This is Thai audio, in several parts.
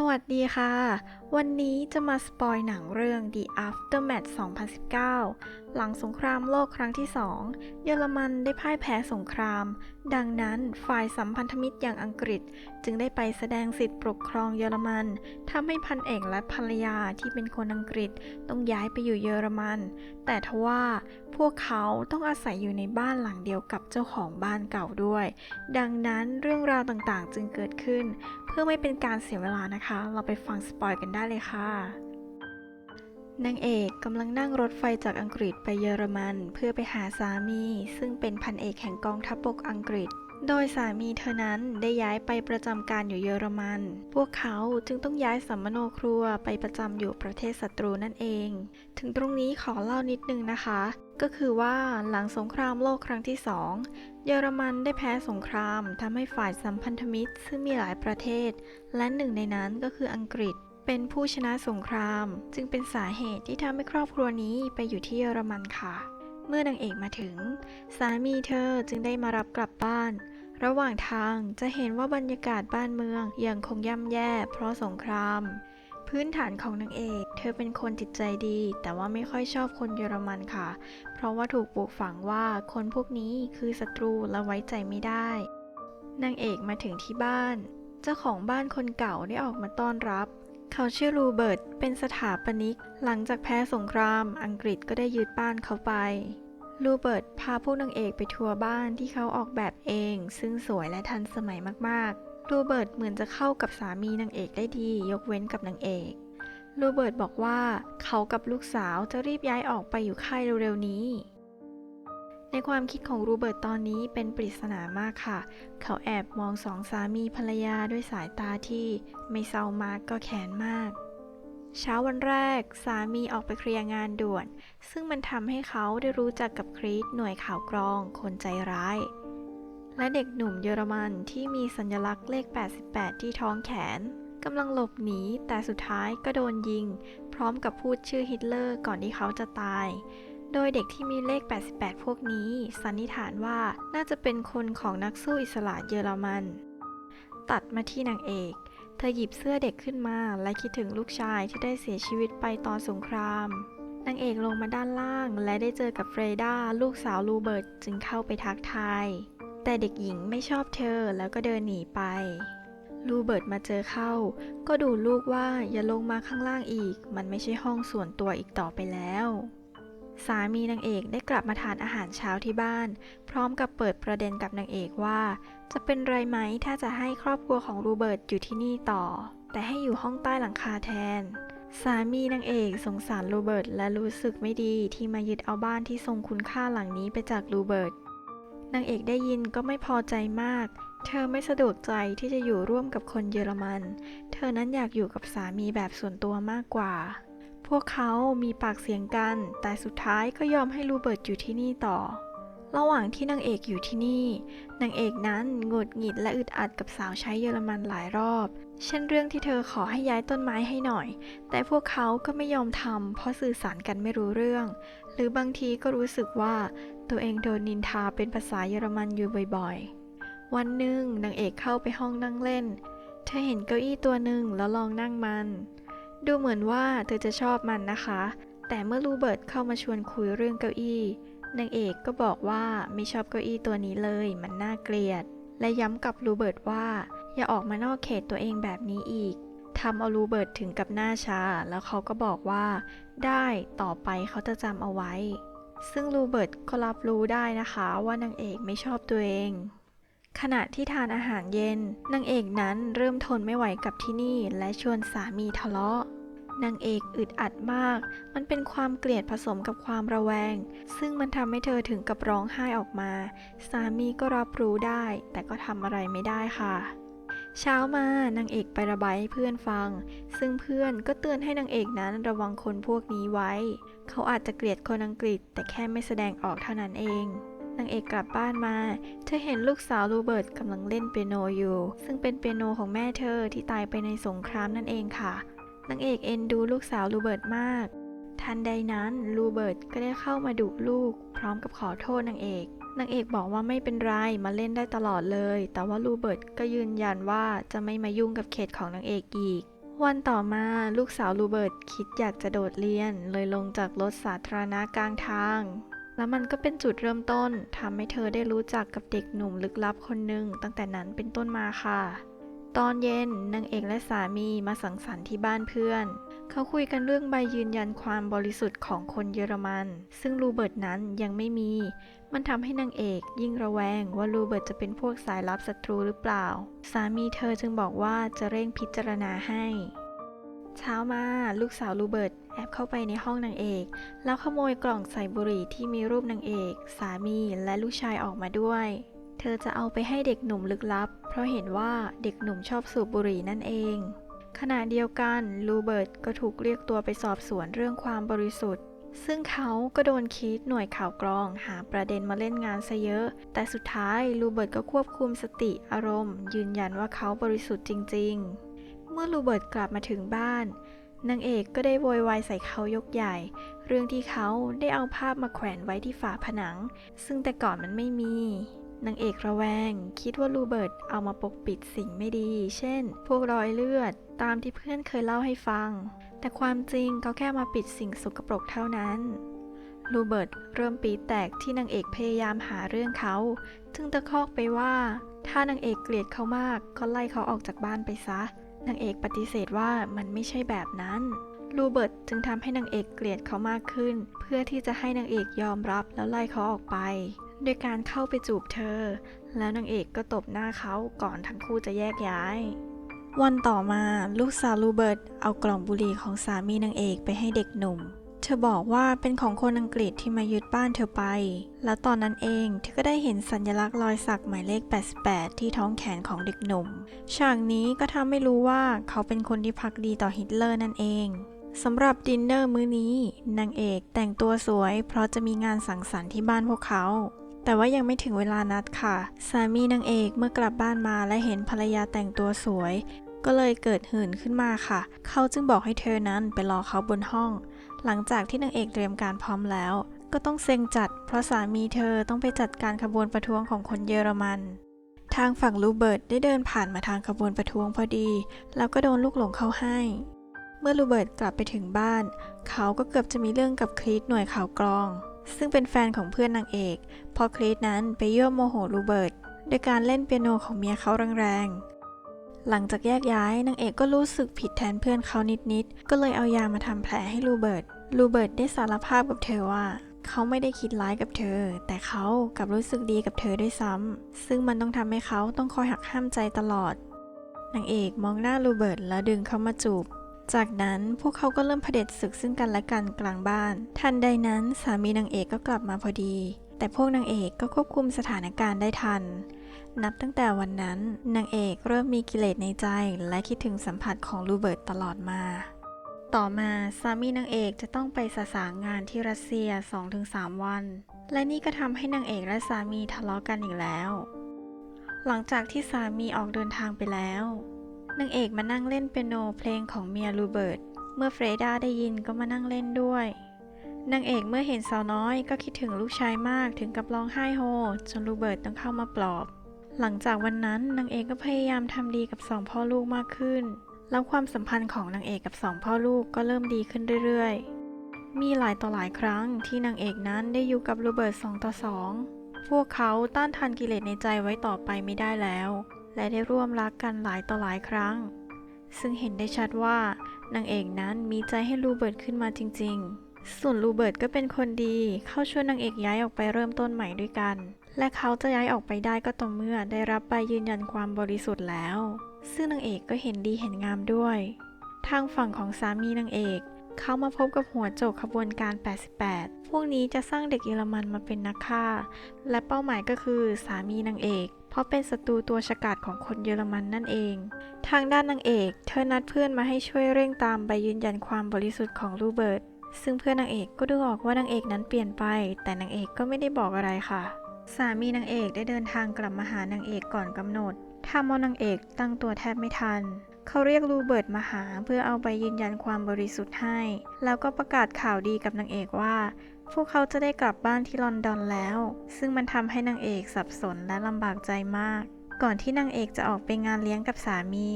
สวัสดีค่ะ วันนี้จะมาสปอยหนังเรื่อง The Aftermath 2019 หลังสงครามโลกครั้งที่ 2 เยอรมันได้พ่ายแพ้สงคราม ดังนั้นฝ่ายสัมพันธมิตรอย่างอังกฤษ จึงได้ไปแสดงสิทธิ์ปกครองเยอรมันทำให้พันเอกและภรรยาที่เป็นคนอังกฤษต้องย้ายไปอยู่เยอรมัน แต่ทว่าพวกเขาต้องอาศัยอยู่ในบ้านหลังเดียวกับเจ้าของบ้านเก่าด้วย ดังนั้นเรื่องราวต่างๆจึงเกิดขึ้น พื่อไม่เป็นการเสียเวลานะคะ เราไปฟังสปอยกันได้เลยค่ะนางเอกกำลังนั่งรถไฟจากอังกฤษไปเยอรมัน เพื่อไปหาสามี ซึ่งเป็นพันเอกแห่งกองทัพบกอังกฤษ โดยสามีเธอนั้นได้ย้ายไปประจำการอยู่เยอรมัน พวกเขาจึงต้องย้ายสัมมโนครัวไปประจำอยู่ประเทศศัตรูนั่นเอง ถึงตรงนี้ขอเล่านิดนึงนะคะ ก็คือว่าหลังสงครามโลกครั้งที่สองเยอรมันได้แพ้สงครามทำให้ฝ่ายสัมพันธมิตรซึ่งมีหลายประเทศ และหนึ่งในนั้นก็คืออังกฤษเป็นผู้ชนะสงคราม จึงเป็นสาเหตุที่ทำให้ครอบครัวนี้ไปอยู่ที่เยอรมันค่ะ เมื่อนางเอกมาถึง สามีเธอจึงได้มารับกลับบ้าน ระหว่างทางจะเห็นว่าบรรยากาศบ้านเมืองยังคงย่ำแย่เพราะสงคราม พื้นฐานของนางเอก เธอเป็นคนจิตใจดี แต่ว่าไม่ค่อยชอบคนเยอรมันค่ะ เพราะว่าถูกปลูกฝังว่าคนพวกนี้คือศัตรูและไว้ใจไม่ได้ นางเอกมาถึงที่บ้าน เจ้าของบ้านคนเก่าได้ออกมาต้อนรับ เขาชื่อรูเบิร์ต เป็นสถาปนิก หลังจากแพ้สงคราม อังกฤษก็ได้ยึดบ้านเขาไป รูเบิร์ตพาพวกนางเอกไปทัวร์บ้านที่เขาออกแบบเอง ซึ่งสวยและทันสมัยมากๆ รูเบิร์ตเหมือนจะเข้ากับสามีนางเอกได้ดี ยกเว้นกับนางเอกรูเบิร์ตบอกว่าเขากับลูกสาวจะรีบย้ายออกไปอยู่ค่ายเร็วๆนี้ ในความคิดของรูเบิร์ตตอนนี้เป็นปริศนามากค่ะ เขาแอบมองสองสามีภรรยาด้วยสายตาที่ไม่เศร้ามากก็แค้นมาก เช้าวันแรกสามีออกไปเคลียร์งานด่วน ซึ่งมันทำให้เขาได้รู้จักกับคริสหน่วยข่าวกรอง คนใจร้าย และเด็กหนุ่มเยอรมันที่มีสัญลักษณ์เลข 88 ที่ท้องแขนกำลังหลบหนี แต่สุดท้ายก็โดนยิง พร้อมกับพูดชื่อฮิตเลอร์ก่อนที่เขาจะตาย โดยเด็กที่มีเลข 88 พวกนี้ สันนิษฐานว่าน่าจะเป็นคนของนักสู้อิสระเยอรมัน ตัดมาที่นางเอก เธอหยิบเสื้อเด็กขึ้นมา และคิดถึงลูกชายที่ได้เสียชีวิตไปตอนสงครามนางเอกลงมาด้านล่าง และได้เจอกับเฟรดาลูกสาวรูเบิร์ตจึงเข้าไปทักทาย แต่เด็กหญิงไม่ชอบเธอแล้วก็เดินหนีไปรูเบิร์ตมาเจอเข้า ก็ดูลูกว่าอย่าลงมาข้างล่างอีก มันไม่ใช่ห้องส่วนตัวอีกต่อไปแล้ว สามีนางเอกได้กลับมาทานอาหารเช้าที่บ้าน พร้อมกับเปิดประเด็นกับนางเอกว่า จะเป็นไรไหมถ้าจะให้ครอบครัวของรูเบิร์ตอยู่ที่นี่ต่อ แต่ให้อยู่ห้องใต้หลังคาแทน สามีนางเอกสงสารรูเบิร์ตและรู้สึกไม่ดีที่มายึดเอาบ้านที่ทรงคุณค่าหลังนี้ไปจากรูเบิร์ตนางเอกได้ยินก็ไม่พอใจมาก เธอไม่สะดวกใจที่จะอยู่ร่วมกับคนเยอรมัน เธอนั้นอยากอยู่กับสามีแบบส่วนตัวมากกว่า พวกเขามีปากเสียงกัน แต่สุดท้ายก็ยอมให้รูเบิร์ตอยู่ที่นี่ต่อ ระหว่างที่นางเอกอยู่ที่นี่ นางเอกนั้นหงุดหงิดและอึดอัดกับสาวใช้เยอรมันหลายรอบ เช่นเรื่องที่เธอขอให้ย้ายต้นไม้ให้หน่อย แต่พวกเขาก็ไม่ยอมทำเพราะสื่อสารกันไม่รู้เรื่อง หรือบางทีก็รู้สึกว่าตัวเองโดนนินทาเป็นภาษาเยอรมันอยู่บ่อยๆ วันหนึ่งนางเอกเข้าไปห้องนั่งเล่น เธอเห็นเก้าอี้ตัวหนึ่งแล้วลองนั่งมัน ดูเหมือนว่าเธอจะชอบมันนะคะ แต่เมื่อรูเบิร์ตเข้ามาชวนคุยเรื่องเก้าอี้นางเอกก็บอกว่าไม่ชอบเก้าอี้ตัวนี้เลย มันน่าเกลียด และย้ำกับรูเบิร์ตว่า อย่าออกมานอกเขตตัวเองแบบนี้อีกทำเอารูเบิร์ตถึงกับหน้าชา แล้วเขาก็บอกว่า ได้ต่อไปเขาจะจำเอาไว้ ซึ่งรูเบิร์ตก็รับรู้ได้นะคะว่านางเอกไม่ชอบตัวเอง ขณะที่ทานอาหารเย็นนางเอกนั้นเริ่มทนไม่ไหวกับที่นี่และชวนสามีทะเลาะนางเอกอึดอัดมาก มันเป็นความเกลียดผสมกับความระแวง ซึ่งมันทำให้เธอถึงกับร้องไห้ออกมา สามีก็รับรู้ได้ แต่ก็ทำอะไรไม่ได้ค่ะ เช้ามานางเอกไประบายให้เพื่อนฟัง ซึ่งเพื่อนก็เตือนให้นางเอกนั้นระวังคนพวกนี้ไว้ เขาอาจจะเกลียดคนอังกฤษ แต่แค่ไม่แสดงออกเท่านั้นเอง นางเอกกลับบ้านมา เธอเห็นลูกสาวรูเบิร์ตกำลังเล่นเปียโนอยู่ ซึ่งเป็นเปียโนของแม่เธอที่ตายไปในสงครามนั่นเองค่ะ นางเอกเอ็นดูลูกสาวรูเบิร์ตมาก ทันใดนั้นรูเบิร์ตก็ได้เข้ามาดุลูก พร้อมกับขอโทษนางเอก นางเอกบอกว่าไม่เป็นไรมาเล่นได้ตลอดเลย แต่ว่ารูเบิร์ตก็ยืนยันว่าจะไม่มายุ่งกับเขตของนางเอกอีกววันต่อมาลูกสาวรูเบิร์ตคิดอยากจะโดดเรียน เลยลงจากรถสาธารณะกลางทาง แล้วมันก็เป็นจุดเริ่มต้นทำให้เธอได้รู้จักกับเด็กหนุ่มลึกลับคนหนึ่งตั้งแต่นั้นเป็นต้นมาค่ะ ตอนเย็นนางเอกและสามีมาสังสรรค์ที่บ้านเพื่อน เขาคุยกันเรื่องใบยืนยันความบริสุทธิ์ของคนเยอรมัน ซึ่งรูเบิร์ตนั้นยังไม่มี มันทำให้นางเอกยิ่งระแวงว่ารูเบิร์ตจะเป็นพวกสายลับศัตรูหรือเปล่า สามีเธอจึงบอกว่าจะเร่งพิจารณาให้ เช้ามาลูกสาวรูเบิร์ตแอบเข้าไปในห้องนางเอก แล้วขโมยกล่องใส่บุหรี่ที่มีรูปนางเอก สามีและลูกชายออกมาด้วย เธอจะเอาไปให้เด็กหนุ่มลึกลับ เพราะเห็นว่าเด็กหนุ่มชอบสูบบุหรี่นั่นเอง ขณะเดียวกันรูเบิร์ตก็ถูกเรียกตัวไปสอบสวนเรื่องความบริสุทธิ์ ซึ่งเขาก็โดนคิดหน่วยข่าวกรองหาประเด็นมาเล่นงานซะเยอะ แต่สุดท้ายรูเบิร์ตก็ควบคุมสติอารมณ์ ยืนยันว่าเขาบริสุทธิ์จริง ๆ มื่อรูเบิร์ตกลับมาถึงบ้าน นางเอกก็ได้โวยวายใส่เขายกใหญ่ เรื่องที่เขาได้เอาภาพมาแขวนไว้ที่ฝาผนัง ซึ่งแต่ก่อนมันไม่มีนางเอกระแวง คิดว่ารูเบิร์ตเอามาปกปิดสิ่งไม่ดี เช่น พวกรอยเลือดตามที่เพื่อนเคยเล่าให้ฟัง แต่ความจริงเขาแค่มาปิดสิ่งสกปรกเท่านั้นรูเบิร์ตเริ่มปีแตกที่นางเอกพยายามหาเรื่องเขาจึงตะคอกไปว่า ถ้านางเอกเกลียดเขามากก็ไล่เขาออกจากบ้านไปซะ นางเอกปฏิเสธว่ามันไม่ใช่แบบนั้นรูเบิร์ตจึงทำให้นางเอกเกลียดเขามากขึ้น เพื่อที่จะให้นางเอกยอมรับแล้วไล่เขาออกไป โดยการเข้าไปจูบเธอ แล้วนางเอกก็ตบหน้าเขาก่อนทั้งคู่จะแยกย้าย วันต่อมาลูกสาวรูเบิร์ตเอากล่องบุหรี่ของสามีนางเอกไปให้เด็กหนุ่ม เธอบอกว่าเป็นของคนอังกฤษที่มายึดบ้านเธอไป แล้วตอนนั้นเองเธอก็ได้เห็นสัญลักษณ์รอยสักหมายเลข 88 ที่ท้องแขนของเด็กหนุ่ม ฉากนี้ก็ทำให้รู้ว่าเขาเป็นคนที่พักดีต่อฮิตเลอร์นั่นเองสำหรับดินเนอร์มื้อนี้ นางเอกแต่งตัวสวย เพราะจะมีงานสังสรรค์ที่บ้านพวกเขา แต่ว่ายังไม่ถึงเวลานัดค่ะ สามีนางเอกเมื่อกลับบ้านมาและเห็นภรรยาแต่งตัวสวย ก็เลยเกิดหื่นขึ้นมาค่ะ เขาจึงบอกให้เธอนั้นไปรอเขาบนห้อง หลังจากที่นางเอกเตรียมการพร้อมแล้ว ก็ต้องเซ็งจัด เพราะสามีเธอต้องไปจัดการขบวนประท้วงของคนเยอรมัน ทางฝั่งรูเบิร์ตได้เดินผ่านมาทางขบวนประท้วงพอดี แล้วก็โดนลูกหลงเข้าให้ เมื่อรูเบิร์ตกลับไปถึงบ้าน เขาก็เกือบจะมีเรื่องกับคลีตหน่วยข่าวกรอง ซึ่งเป็นแฟนของเพื่อนนางเอกพอคลีตนั้นไปยั่วโมโหรูเบิร์ตโดยการเล่นเปียโนของเมียเขาแรงๆ หลังจากแยกย้ายนางเอกก็รู้สึกผิดแทนเพื่อนเขานิดๆ ก็เลยเอายามาทำแผลให้รูเบิร์ต รูเบิร์ตได้สารภาพกับเธอว่า เขาไม่ได้คิดร้ายกับเธอ แต่เขากลับรู้สึกดีกับเธอด้วยซ้ำ ซึ่งมันต้องทำให้เขาต้องคอยหักห้ามใจตลอด นางเอกมองหน้ารูเบิร์ตแล้วดึงเขามาจูบ จากนั้นพวกเขาก็เริ่มเผด็จศึกซึ่งกันและกันกลางบ้าน ทันใดนั้นสามีนางเอกก็กลับมาพอดี แต่พวกนางเอกก็ควบคุมสถานการณ์ได้ทัน นับตั้งแต่วันนั้นนางเอกเริ่มมีกิเลสในใจและคิดถึงสัมผัสของรูเบิร์ตตลอดมา ต่อมาสามีนางเอกจะต้องไปสสางงานที่รัสเซีย 2-3 วัน และนี่ก็ทำให้นางเอกและสามีทะเลาะกันอีกแล้ว หลังจากที่สามีออกเดินทางไปแล้วนางเอกมานั่งเล่นเปียโนเพลงของเมียรูเบิร์ต เมื่อเฟรดาได้ยินก็มานั่งเล่นด้วย นางเอกเมื่อเห็นสาวน้อยก็คิดถึงลูกชายมากถึงกับร้องไห้โฮ จนรูเบิร์ตต้องเข้ามาปลอบ หลังจากวันนั้นนางเอกก็พยายามทำดีกับสองพ่อลูกมากขึ้น แล้วความสัมพันธ์ของนางเอกกับสองพ่อลูกก็เริ่มดีขึ้นเรื่อยๆ มีหลายต่อหลายครั้งที่นางเอกนั้นได้อยู่กับโรเบิร์ตสองต่อสองพวกเขาต้านทานกิเลสในใจไว้ต่อไปไม่ได้แล้ว และได้ร่วมรักกันหลายต่อหลายครั้ง ซึ่งเห็นได้ชัดว่านางเอกนั้นมีใจให้รูเบิร์ตขึ้นมาจริง ๆ ส่วนรูเบิร์ตก็เป็นคนดี เขาช่วนนางเอกย้ายออกไปเริ่มต้นใหม่ด้วยกัน และเขาจะย้ายออกไปได้ก็ต่อเมื่อได้รับใบยืนยันความบริสุทธิ์แล้ว ซึ่งนางเอกก็เห็นดีเห็นงามด้วย ทางฝั่งของสามีนางเอก เขามาพบกับหัวโจกขบวนการ 88 พวกนี้จะสร้างเด็กเยอรมันมาเป็นนักฆ่า และเป้าหมายก็คือสามีนางเอก เพราะเป็นศัตรูตัวฉกาจของคนเยอรมันนั่นเอง ทางด้านนางเอก เธอนัดเพื่อนมาให้ช่วยเร่งตามใบยืนยันความบริสุทธิ์ของรูเบิร์ต ซึ่งเพื่อนนางเอกก็ดูออกว่านางเอกนั้นเปลี่ยนไป แต่นางเอกก็ไม่ได้บอกอะไรค่ะ สามีนางเอกได้เดินทางกลับมาหานางเอกก่อนกำหนดทำเอานางเอกตั้งตัวแทบไม่ทัน เขาเรียกรูเบิร์ตมาหาเพื่อเอาใบยืนยันความบริสุทธิ์ให้ แล้วก็ประกาศข่าวดีกับนางเอกว่า พวกเขาจะได้กลับบ้านที่ลอนดอนแล้ว ซึ่งมันทำให้นางเอกสับสนและลำบากใจมาก ก่อนที่นางเอกจะออกไปงานเลี้ยงกับสามี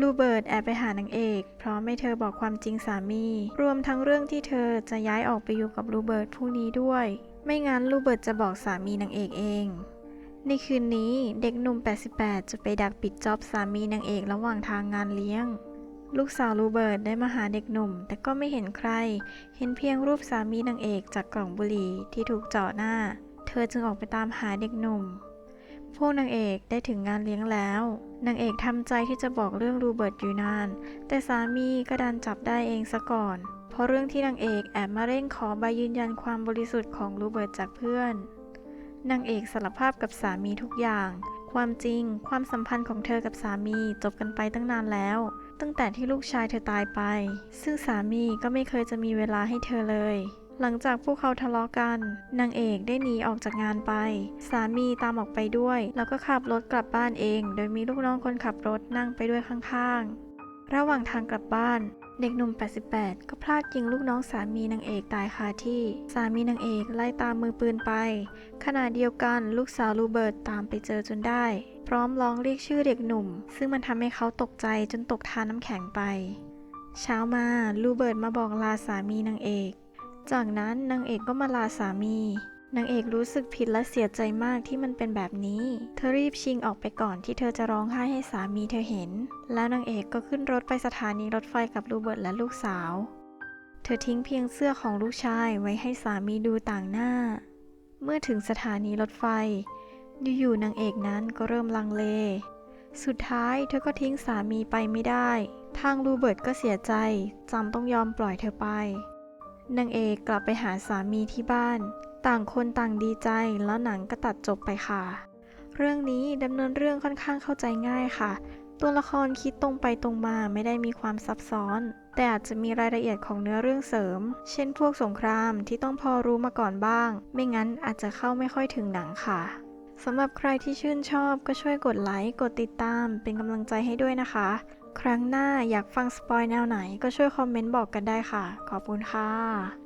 ลูเบิร์ตแอบไปหานางเอกเพราะไม่เธอบอกความจริงสามี รวมทั้งเรื่องที่เธอจะย้ายออกไปอยู่กับลูเบิร์ตพรุ่งนี้ด้วย ไม่งั้นลูเบิร์ตจะบอกสามีนางเอกเอง ในคืนนี้เด็กหนุ่ม 88 จะไปดักปิดจ็อบสามีนางเอกระหว่างทางงานเลี้ยง ลูกสาวลูเบิร์ตได้มาหาเด็กหนุ่ม แต่ก็ไม่เห็นใคร เห็นเพียงรูปสามีนางเอกจากกล่องบุหรี่ที่ถูกเจาะหน้า เธอจึงออกไปตามหาเด็กหนุ่ม พวกนางเอกได้ถึงงานเลี้ยงแล้ว นางเอกทำใจที่จะบอกเรื่องรูเบิร์ตอยู่นาน แต่สามีก็ดันจับได้เองซะก่อน เพราะเรื่องที่นางเอกแอบมาเร่งขอใบยืนยันความบริสุทธิ์ของรูเบิร์ตจากเพื่อน นางเอกสารภาพกับสามีทุกอย่าง ความจริง ความสัมพันธ์ของเธอกับสามีจบกันไปตั้งนานแล้ว ตั้งแต่ที่ลูกชายเธอตายไป ซึ่งสามีก็ไม่เคยจะมีเวลาให้เธอเลย หลังจากพวกเขาทะเลาะกัน นางเอกได้หนีออกจากงานไป สามีตามออกไปด้วย แล้วก็ขับรถกลับบ้านเอง โดยมีลูกน้องคนขับรถนั่งไปด้วยข้างๆ ระหว่างทางกลับบ้าน เด็กหนุ่ม 88 ก็พลาดยิงลูกน้องสามีนางเอกตายคาที่ สามีนางเอกไล่ตามมือปืนไป ขณะเดียวกันลูกสาวลูเบิร์ตตามไปเจอจนได้ พร้อมร้องเรียกชื่อเด็กหนุ่ม ซึ่งมันทำให้เขาตกใจจนตกทานน้ำแข็งไป เช้ามาลูเบิร์ตมาบอกลาสามีนางเอก จากนั้นนางเอกก็มาลาสามี นางเอกรู้สึกผิดและเสียใจมากที่มันเป็นแบบนี้ เธอรีบชิงออกไปก่อนที่เธอจะร้องไห้ให้สามีเธอเห็น แล้วนางเอกก็ขึ้นรถไปสถานีรถไฟกับลูเบิร์ตและลูกสาว เธอทิ้งเพียงเสื้อของลูกชายไว้ให้สามีดูต่างหน้า เมื่อถึงสถานีรถไฟ อยู่ๆนางเอกนั้นก็เริ่มลังเล สุดท้ายเธอก็ทิ้งสามีไปไม่ได้ ทางลูเบิร์ตก็เสียใจจำต้องยอมปล่อยเธอไป นางเอกกลับไปหาสามีที่บ้าน ต่างคนต่างดีใจแล้วหนังก็ตัดจบไปค่ะ เรื่องนี้ดำเนินเรื่องค่อนข้างเข้าใจง่ายค่ะ ตัวละครคิดตรงไปตรงมาไม่ได้มีความซับซ้อน แต่อาจจะมีรายละเอียดของเนื้อเรื่องเสริม เช่นพวกสงครามที่ต้องพอรู้มาก่อนบ้าง ไม่งั้นอาจจะเข้าไม่ค่อยถึงหนังค่ะสำหรับใครที่ชื่นชอบก็ช่วยกดไลค์ กดติดตามเป็นกำลังใจให้ด้วยนะคะ ครั้งหน้าอยากฟังสปอยแนวไหนก็ช่วยคอมเมนต์บอกกันได้ค่ะ ขอบคุณค่ะ